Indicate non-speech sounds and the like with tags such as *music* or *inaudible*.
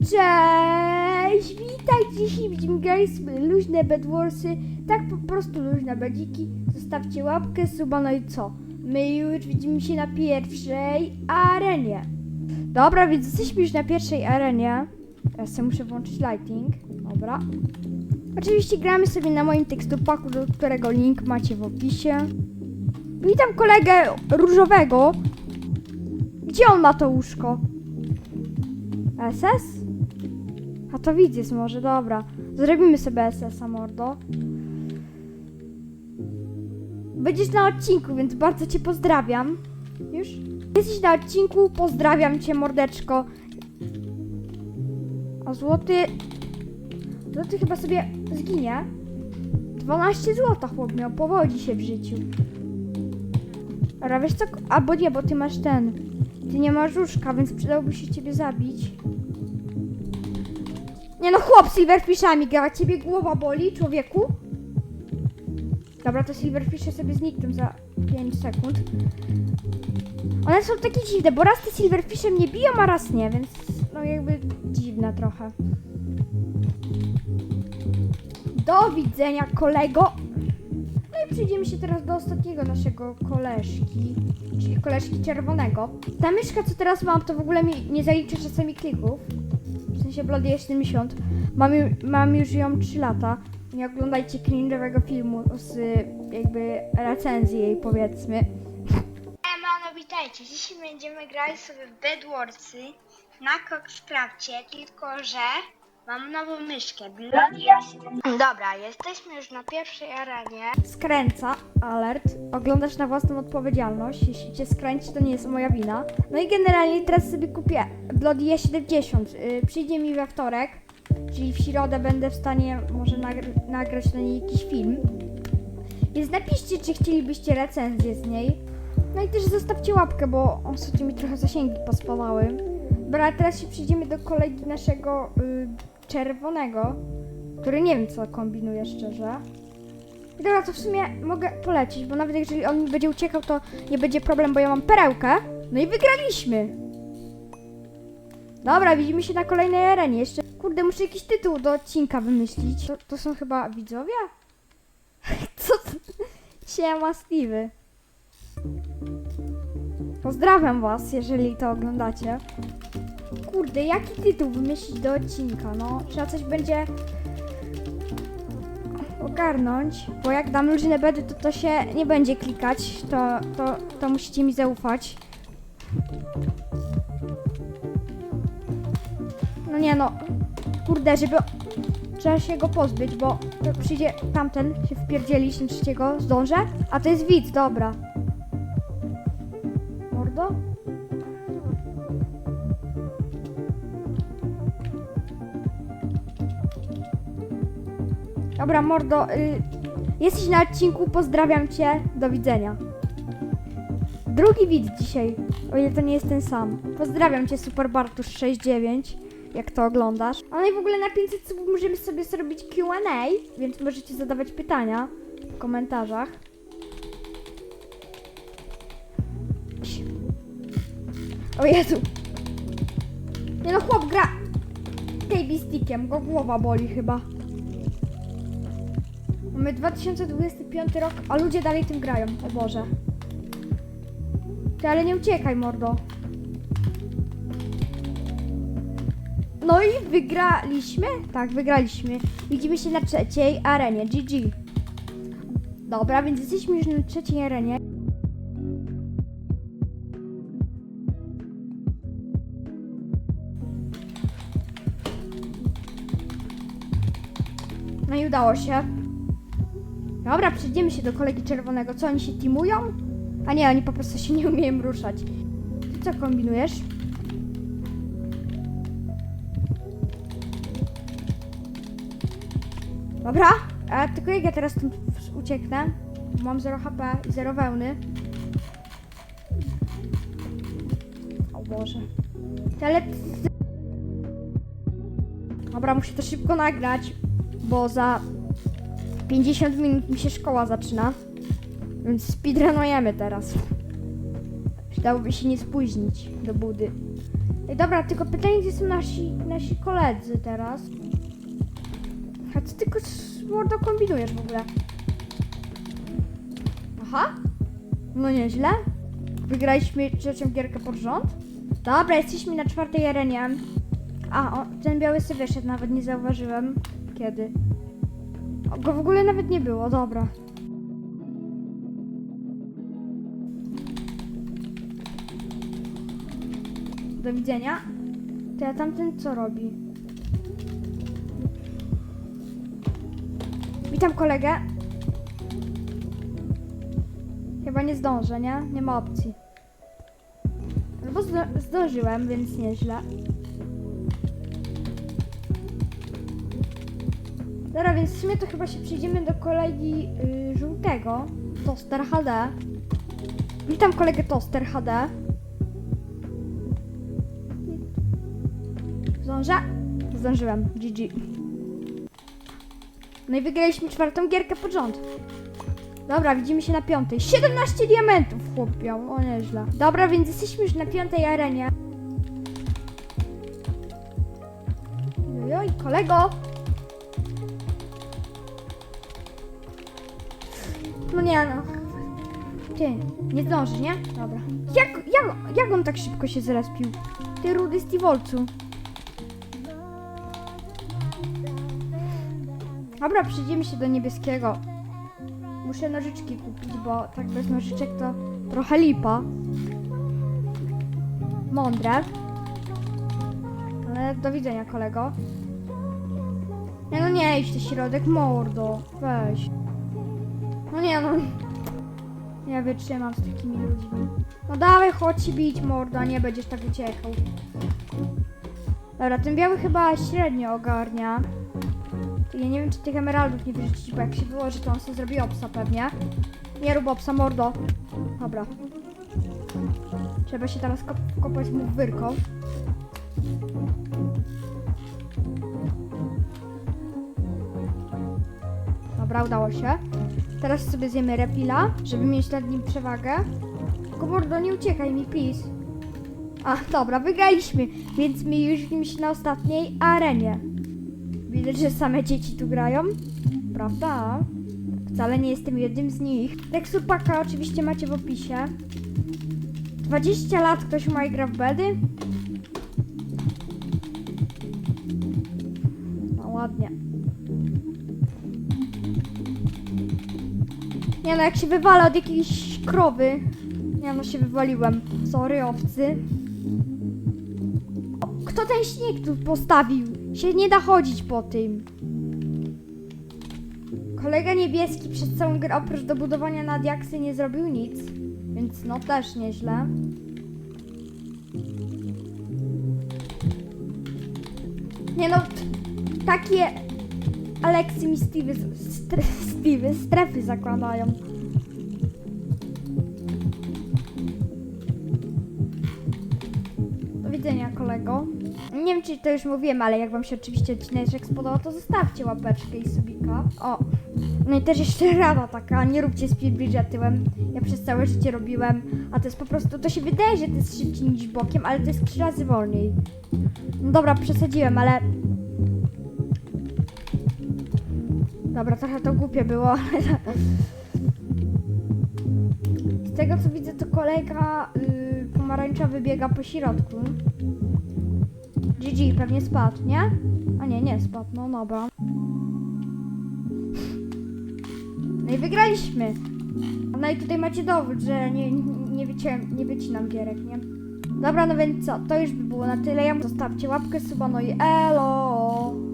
Cześć! Witajcie dzisiaj widzimy graliśmy luźne bedwarsy, tak po prostu luźne bedziki. Zostawcie łapkę, suba, no i co? My już widzimy się na pierwszej arenie. Dobra, więc jesteśmy już na pierwszej arenie. Teraz sobie muszę włączyć lighting. Dobra. Oczywiście gramy sobie na moim tekstopaku, do którego link macie w opisie. Witam kolegę różowego. Gdzie on ma to łóżko? SS? To widzisz może, dobra. Zrobimy sobie SS-a, mordo. Będziesz na odcinku, więc bardzo cię pozdrawiam. Już? Jesteś na odcinku, pozdrawiam cię, mordeczko. A złoty... Złoty chyba sobie zginie. 12 złota chłop miał, powodzi się w życiu. Ale wiesz co? Albo nie, bo ty masz ten. Ty nie masz łóżka, więc przydałoby się ciebie zabić. Nie no, chłop silverfishami gra, ciebie głowa boli, człowieku? Dobra, to silverfishy sobie znikną za 5 sekund. One są takie dziwne, bo raz te silverfishy mnie biją, a raz nie, więc no jakby dziwne trochę. Do widzenia, kolego! No i przejdziemy się teraz do ostatniego naszego koleżki, czyli koleżki czerwonego. Ta myszka, co teraz mam, to w ogóle mi nie zaliczy czasami klików. Sensie Bloody 70. Mam, mam już ją 3 lata. Nie oglądajcie cringe'owego filmu z jakby recenzji jej powiedzmy. Ema, no witajcie. Dzisiaj będziemy grali sobie w Bedwarsy na Coxcrafcie, tylko że mam nową myszkę. Bloody Dobra, jesteśmy już na pierwszej arenie. Skręca, alert. Oglądasz na własną odpowiedzialność. Jeśli cię skręci, to nie jest moja wina. No i generalnie teraz sobie kupię Bloody 70. Yy, przyjdzie mi we wtorek, czyli w środę będę w stanie może nagr- nagrać na niej jakiś film. Więc napiszcie, czy chcielibyście recenzję z niej. No i też zostawcie łapkę, bo ostatnio mi trochę zasięgi pospadały. Dobra, teraz się przyjdziemy do kolegi naszego y, czerwonego, który nie wiem co kombinuje szczerze. I Dobra, to w sumie mogę polecić, bo nawet jeżeli on mi będzie uciekał, to nie będzie problem, bo ja mam perełkę. No i wygraliśmy! Dobra, widzimy się na kolejnej arenie. Jeszcze, kurde, muszę jakiś tytuł do odcinka wymyślić. To, to są chyba widzowie? *laughs* Co to? Siema. Pozdrawiam was, jeżeli to oglądacie. Kurde, jaki tytuł wymyślić do odcinka? No, trzeba coś będzie ogarnąć, bo jak dam luźne bedy, to to się nie będzie klikać, to, to, to musicie mi zaufać. No nie no, kurde, żeby... Trzeba się go pozbyć, bo przyjdzie tamten się wpierdzielić na trzeciego, zdążę? A to jest widz, dobra. Dobra, mordo, y, jesteś na odcinku, pozdrawiam cię, do widzenia. Drugi widz dzisiaj, o ile to nie jest ten sam. Pozdrawiam cię, Super Bartusz 69, jak to oglądasz. A no i w ogóle na 500 subów możemy sobie zrobić Q&A, więc możecie zadawać pytania w komentarzach. O Jezu. Nie no, chłop gra KB stickiem, go głowa boli chyba. Mamy 2025 rok, a ludzie dalej tym grają. O Boże. Ty, ale nie uciekaj, mordo. No i wygraliśmy? Tak, wygraliśmy. Widzimy się na trzeciej arenie. GG. Dobra, więc jesteśmy już na trzeciej arenie. No i udało się. Dobra, przejdziemy się do kolegi czerwonego. Co, oni się teamują? A nie, oni po prostu się nie umieją ruszać. Ty co kombinujesz? Dobra, a tylko jak ja teraz tu ucieknę? Mam 0 HP i 0 wełny. O Boże. Tele... Dobra, muszę to szybko nagrać, bo za 50 minut mi się szkoła zaczyna. Więc speedrunujemy teraz. Przydałoby się nie spóźnić do budy. Ej, dobra, tylko pytanie, gdzie są nasi, nasi koledzy teraz? A co tylko mordo kombinujesz w ogóle? Aha. No nieźle. Wygraliśmy trzecią gierkę pod rząd. Dobra, jesteśmy na czwartej arenie. A, o, ten biały sobie wyszedł, nawet nie zauważyłem. Kiedy? Go w ogóle nawet nie było, dobra. Do widzenia. To ja tamten co robi? Witam kolegę. Chyba nie zdążę, nie? Nie ma opcji. Albo zdążyłem, więc nieźle. Dobra, więc w sumie to chyba się przejdziemy do kolegi y, żółtego. Toster HD. Witam kolegę Toster HD. Zdążę? Zdążyłem. GG. No i wygraliśmy czwartą gierkę pod rząd. Dobra, widzimy się na piątej. 17 diamentów chłopią, o nieźle. Dobra, więc jesteśmy już na piątej arenie. Ojoj, kolego! No nie no. Ty, nie zdążysz, nie? Dobra. Jak, jak, jak on tak szybko się zrespił? Ty rudy Stevolcu. Dobra, przejdziemy się do niebieskiego. Muszę nożyczki kupić, bo tak bez nożyczek to trochę lipa. Mądre. Ale do widzenia, kolego. Nie no nie idź środek, mordo. Weź. No nie no. Nie wytrzymam z takimi ludźmi. No dawaj, chodź się bić, mordo, a nie będziesz tak uciekał. Dobra, ten biały chyba średnio ogarnia. Ja nie wiem, czy tych emeraldów nie wyrzucić, bo jak się wyłoży, to on sobie zrobi obsa pewnie. Nie rób obsa, mordo. Dobra. Trzeba się teraz kop kopać mu w wyrko. Dobra, udało się. Teraz sobie zjemy repila, żeby mieć nad nim przewagę. Tylko mordo, nie uciekaj mi, please. A, dobra, wygraliśmy, więc my już widzimy się na ostatniej arenie. Widać, że same dzieci tu grają. Prawda? Wcale nie jestem jednym z nich. Tekstur paka oczywiście macie w opisie. 20 lat ktoś ma i gra w bedy? No ładnie. Nie no, jak się wywala od jakiejś krowy. Nie no, się wywaliłem. Sorry, owcy. O, Kto ten śnieg tu postawił? Się nie da chodzić po tym. Kolega niebieski przez całą grę oprócz dobudowania na diaksy nie zrobił nic. Więc no też nieźle. Nie no, takie Aleksy mi Stevie, stre, *laughs* Stevie strefy zakładają. Do widzenia, kolego. Nie wiem, czy to już mówiłem, ale jak wam się oczywiście odcinek spodobał, to zostawcie łapeczkę i subika. O, no i też jeszcze *laughs* rada taka, nie róbcie speedbridge'a tyłem. Ja przez całe życie robiłem, a to jest po prostu, to się wydaje, że to jest szybciej niż bokiem, ale to jest trzy razy wolniej. No dobra, przesadziłem, ale... Dobra, trochę to głupie było, ale... Z tego co widzę, to kolega yy, pomarańczowy biega po środku. GG, pewnie spadł, nie? A nie, nie spadł, no dobra. No i wygraliśmy. No i tutaj macie dowód, że nie, nie, nie wycinam gierek, nie? Dobra, no więc co, to już by było na tyle. Ja zostawcie łapkę, suba, no i elo!